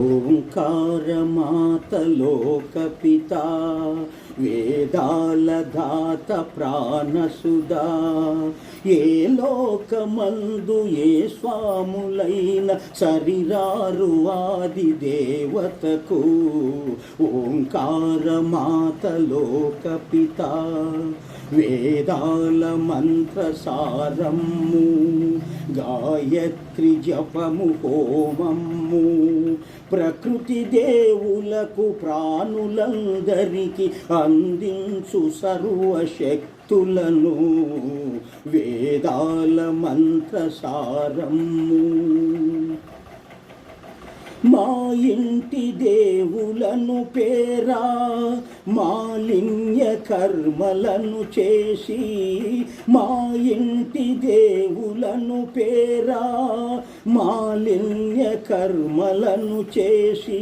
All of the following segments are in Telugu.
ఓంకారమాతలోకపిత వేదాల దాత ప్రాణసుదా. ఏ లోకమందు ఏ స్వాములైన సరిరారు ఆది దేవతకు ఓంకారమాతలోకపిత వేదాల మంత్రసారమ్ము గాయత్రి జపము హోమమ్ము ప్రకృతి దేవులకు ప్రాణులందరికీ అందించు సర్వశక్తులను. వేదాల మంత్రసారమ్ము మా ఇంటి దేవులను పేరా మాలిన్య కర్మలను చేసి మా ఇంటి దేవులను పేరా మాలిన్య కర్మలను చేసి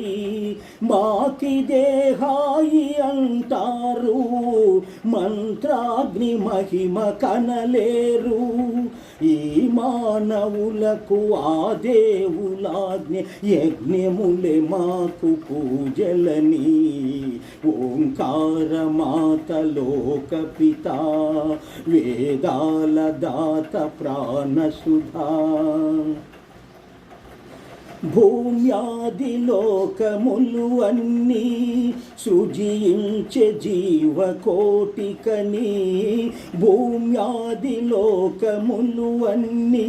మాకి దేహాయి అంటారు మంత్రాగ్ని మహిమ కనలేరు ఈ మానవులకు ఆ దేవులాజ్ఞ యజ్ఞములే మాకు పూజలని ఓంకారమాతలోకపిత వేదాల దాత ప్రాణసుధా భూమ్యాది లోకములు అన్నీ సృజించే జీవకోటికని భూమ్యాది లోకములు అన్నీ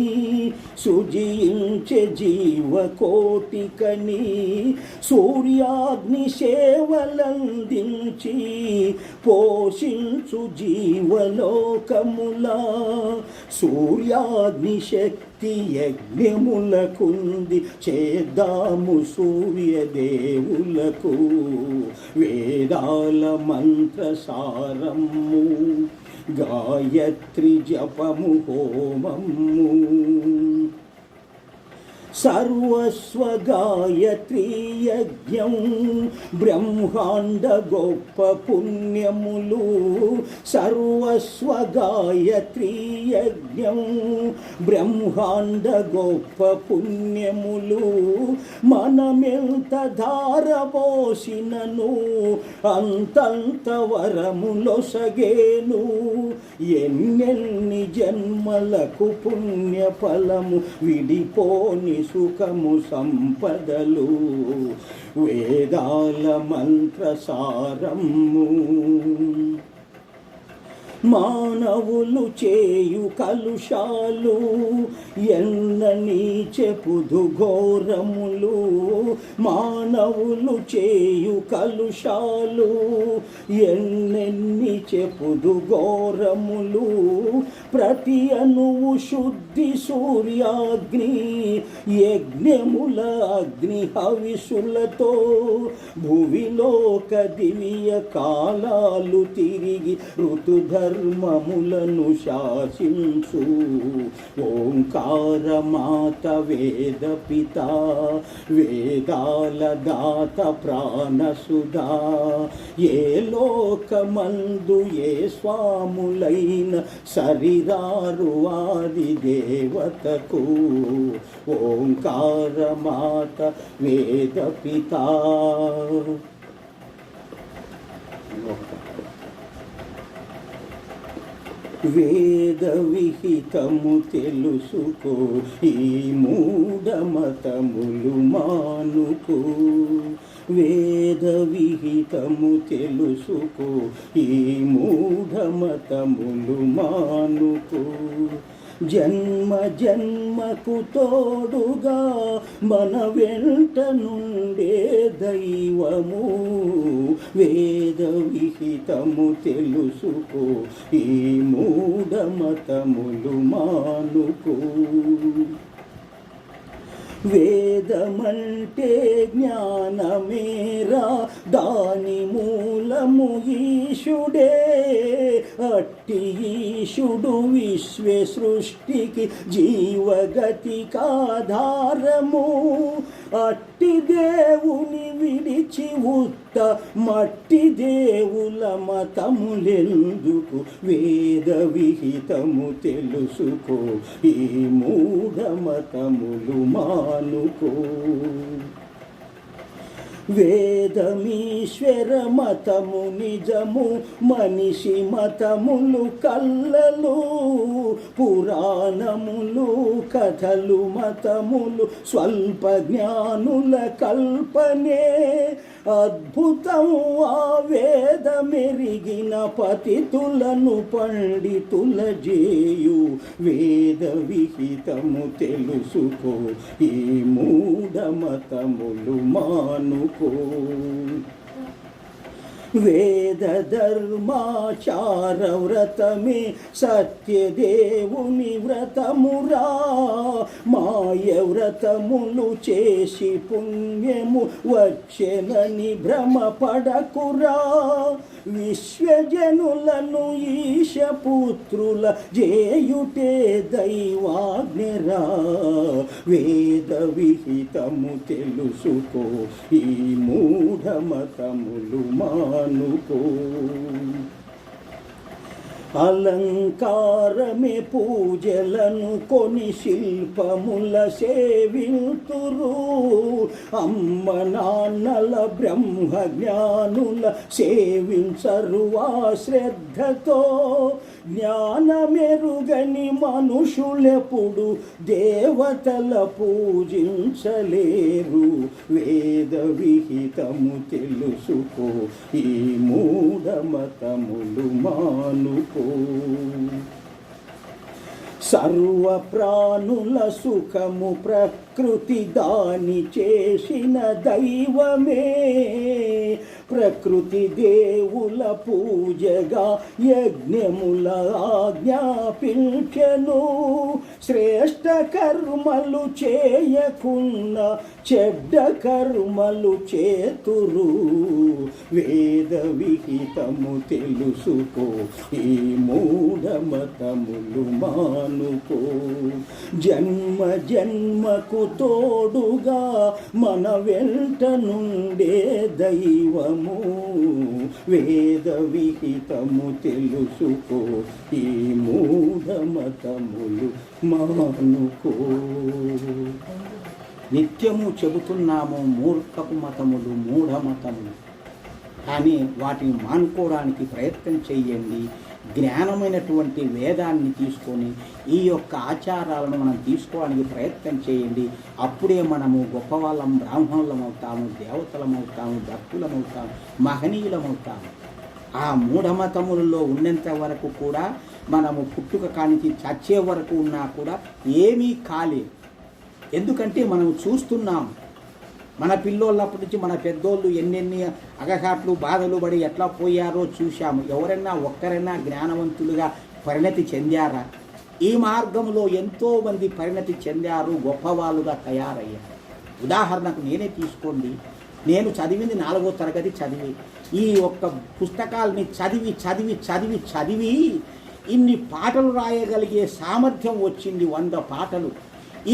సృజించే జీవకోటికని సూర్యాగ్ని సేవలందించి పోషించు జీవలోకముల. సూర్యాగ్ని శక్తి యజ్ఞములకుంది చేద్దాము సూర్యదేవులకు. వేదాల మంత్రసారము గాయత్రి జపము హోమము. సర్వస్వగాయత్రీయజ్ఞం బ్రహ్మాండ గొప్ప పుణ్యములు సర్వస్వగాయత్రీయజ్ఞం బ్రహ్మాండ గొప్ప పుణ్యములు మనమెంత ధారపోసినను అంతంత వరములొసగేను ఎన్నెన్ని జన్మలకు పుణ్య ఫలము విడిపోని సుఖము సంపదలు వేదాల మంత్రసారము. మానవులు చేయు కలుషాలు ఎన్నని చెపుదు ఘోరములు. మానవులు చేయు కలుషాలు ఎన్నెన్ని చెపుదు ఘోరములు. ప్రతి అణువు శుద్ధి సూర్యాగ్ని యజ్ఞముల అగ్ని హవిసులతో భువిలోక దివ్య కాలాలు తిరిగి ధర్మములను శాసించు. ఓంకారమాత వేద పిత వేదాల దాత ప్రాణసుధా. ఏ లోకమందు ఏ స్వాములైన సరిదారు వారి దేవతకు. ఓంకారమాత వేద పిత వేద విహితము తెలుసుకో ఈ మూఢమతములు మానుకో. వేద విహితము తెలుసుకో ఈ మూఢమతములు మానుకో. జన్మ జన్మకు తోడుగా మన వెంట నుండే దైవము. వేద విహితము తెలుసుకో ఈ మూఢమతములు మానుకో. వేదమంటే జ్ఞానమేరా దాని మూలము ఈశుడే. సృష్టి ఈశుడు విశ్వే సృష్టికి జీవగతి కాధారము. అట్టి దేవుని విడిచి ఉత్త మట్టి దేవుల మతములెందుకు? వేద విహితము తెలుసుకో ఈ మూఢ మతములు మానుకో. వేదమీశ్వర మతము నిజము మనిషి మతములు కల్లలు పురాణములు కథలు మతములు స్వల్ప జ్ఞానుల కల్పనే. అద్భుతం ఆ వేదమెరిగిన పతితులను పండితుల జేయు వేద విహితము తెలుసుకో ఈ మూఢమతములు మానుక. వేద ధర్మాచార వ్రతమే సత్యదేవుని వ్రతమురా మాయ వ్రతములు చేసి పుణ్యము వచ్చెనని భ్రమపడకురా విశ్వజనులను ఈశపుత్రుల జేయుటే దైవాజ్ఞరా వేద విహితము తెలుసుకో ఈ మూఢమతములు అనుకో. అలంకారమే పూజలను కొని శిల్పముల సేవింతురు. అమ్మ నాన్నల బ్రహ్మ జ్ఞానుల సేవించరు ఆ శ్రద్ధతో. జ్ఞా మనుషులెప్పుడు దేవతల పూజించలేరు. వేద విహితము తెలుసుకో ఈ మూఢమతములు మానుకో. సర్వ ప్రాణుల సుఖము ప్రకృతి దాని చేసిన దైవమే. ప్రకృతి దేవుల పూజగా యజ్ఞముల ఆజ్ఞాపించను. శ్రేష్ట కర్మలు చేయకున్న చెడ్డ కర్మలు చేతురు. వేద విహితము తెలుసుకో ఈ మూఢమతములు మానుకో. జన్మ జన్మకు తోడుగా మన వెంట నుండే దైవము. వేద విహితము తెలుసుకో ఈ మూఢమతములు మానుకో నిత్యము చెబుతున్నాము మూర్ఖపు మతములు మూఢ మతములు. కానీ వాటిని మానుకోవడానికి ప్రయత్నం చేయండి. జ్ఞానమైనటువంటి వేదాన్ని తీసుకొని ఈ యొక్క ఆచారాలను మనం తీసుకోవడానికి ప్రయత్నం చేయండి. అప్పుడే మనము గొప్పవాళ్ళం బ్రాహ్మణులం అవుతాము దేవతలం అవుతాము భక్తులం అవుతాము మహనీయులం అవుతాము ఆ మూఢమతములలో ఉన్నంత వరకు కూడా మనము పుట్టుక కానికి చచ్చే వరకు ఉన్నా కూడా ఏమీ కాలేదు ఎందుకంటే మనం చూస్తున్నాం మన పిల్లోళ్ళప్పటి నుంచి మన పెద్దోళ్ళు ఎన్నెన్ని అగఘాట్లు బాధలు పడి ఎట్లా పోయారో చూశాము. ఎవరైనా ఒక్కరైనా జ్ఞానవంతులుగా పరిణతి చెందారా? ఈ మార్గంలో ఎంతోమంది పరిణతి చెందారు గొప్పవాళ్ళుగా తయారయ్యారు. ఉదాహరణకు నేనే తీసుకోండి. నేను చదివింది నాలుగో తరగతి చదివి ఈ ఒక్క పుస్తకాల్ని చదివి చదివి చదివి చదివి ఇన్ని పాటలు రాయగలిగే సామర్థ్యం వచ్చింది వంద పాటలు.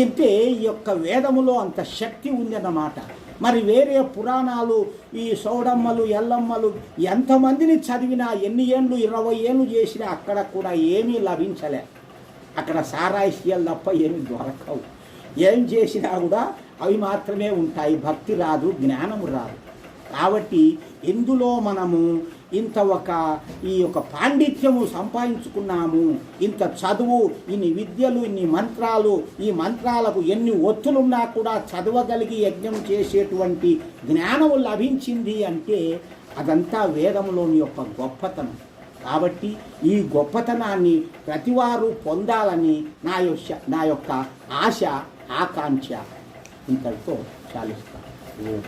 అంటే ఈ యొక్క వేదములో అంత శక్తి ఉందన్నమాట. మరి వేరే పురాణాలు ఈ సౌడమ్మలు ఎల్లమ్మలు ఎంతమందిని చదివినా ఎన్ని ఏళ్ళు ఇరవై ఏళ్ళు చేసినా అక్కడ కూడా ఏమీ లభించలే. అక్కడ సారాయిష్యాలు తప్ప ఏమి దొరకవు. ఏం చేసినా కూడా అవి మాత్రమే ఉంటాయి. భక్తి రాదు జ్ఞానము రాదు. కాబట్టి ఇందులో మనము ఇంత ఒక ఈ యొక్క పాండిత్యము సంపాదించుకున్నాము. ఇంత చదువు ఇన్ని విద్యలు ఇన్ని మంత్రాలు ఈ మంత్రాలకు ఎన్ని ఒత్తులున్నా కూడా చదవగలిగి యజ్ఞం చేసేటువంటి జ్ఞానము లభించింది అంటే అదంతా వేదంలోని యొక్క గొప్పతనం. కాబట్టి ఈ గొప్పతనాన్ని ప్రతివారు పొందాలని నా యొక్క నా యొక్క ఆశ ఆకాంక్ష. ఇంతటితో చాలిస్తాను